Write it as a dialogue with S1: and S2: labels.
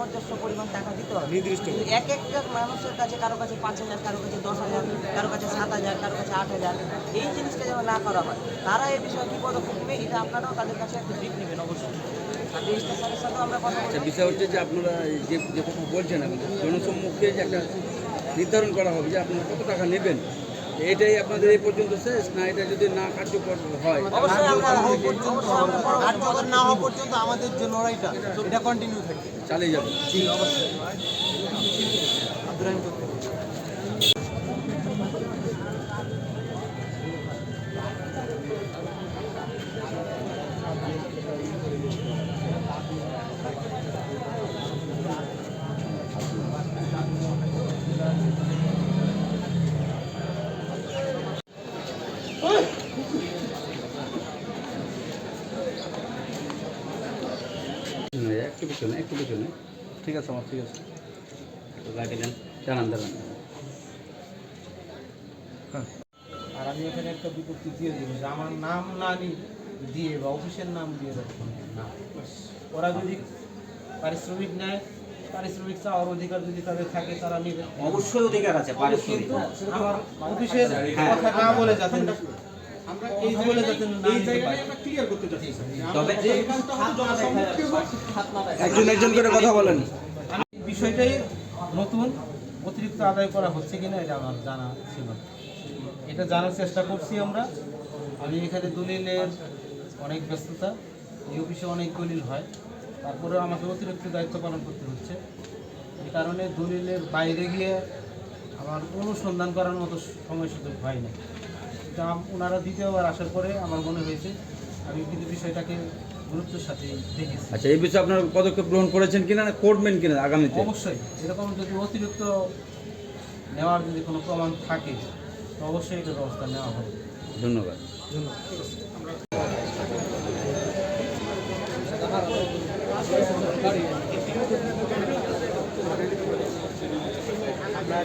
S1: সামঞ্জস্য পরিমাণ টাকা দিতে হবে।
S2: নির্দিষ্ট।
S1: এক একটা মানুষের কাছে কারও কাছে পাঁচ হাজার কারও কাছে দশ হাজার কারও কাছে সাত হাজার কারও কাছে আট হাজার এই জিনিসটা যেন না করা হয়। তারা এই বিষয়ে কী পদক্ষেপ নেবে এটা আপনারাও তাদের কাছে একটা দিক নেবেন অবশ্যই।
S3: আচ্ছা বিষয় হচ্ছে যে আপনারা যে যে কথা বলছেন জনসম্মুখে যে একটা নির্ধারণ করা হবে যে আপনারা কত টাকা নেবেন এটাই আপনাদের এই পর্যন্ত শেষ? না এটা যদি না কার্যকর হয়?
S1: অবশ্যই অবশ্যই
S2: কার্যকর না হওয়া পর্যন্ত আমাদের যে লড়াইটা এটা। কন্টিনিউ থাকবে।
S3: চালিয়ে যাবে।
S2: আব্দুর রহিম
S3: একটু পিছনে একটু পিছনে
S2: ঠিক আছে আমার ঠিক আছে।
S3: গাড়ি দেন দাঁড়ান দাঁড়ান
S4: আর আমি এখানে একটা বিপত্তি দিয়ে দিব যে আমার নাম না নি দিয়ে বা অফিসের নাম দিয়ে দেবো না। ওরা যদি পারিশ্রমিক নেয় পারিশ্রমিক চাওয়ার অধিকার যদি তাদের থাকে তারা নেবে।
S5: অবশ্যই অধিকার আছে পারিশ্রমিক।
S4: আমার অফিসের কথা না বলে যাতে
S3: একজন একজন করে কথা বলেন।
S4: বিষয়টাই নতুন অতিরিক্ত আদায় করা হচ্ছে কিনা এটা আমার জানা ছিল এটা জানার চেষ্টা করছি আমরা। আমি এখানে দলিলের অনেক ব্যস্ততা এই অফিসে অনেক দলিল হয়। তারপরেও আমাকে অতিরিক্ত দায়িত্ব পালন করতে হচ্ছে। এই কারণে দলিলের বাইরে গিয়ে আমার অনুসন্ধান করার মতো সময় সুযোগ হয় না আম- ওনারা দ্বিতীয়বার আসার পরে আমার মনে হয়েছে আমি কিন্তু বিষয়টাকে গুরুত্বের সাথে দেখেছি।
S3: আচ্ছা এই বিষয়ে আপনারা পদক্ষেপ গ্রহণ করেছেন কিনা না করবেন কিনা আগামীতে?
S4: অবশ্যই এরকম যদি অতিরিক্ত নেওয়ার যদি কোনো প্রমাণ থাকে তো অবশ্যই এটা ব্যবস্থা নেওয়া হবে।
S3: ধন্যবাদ।
S2: আপনার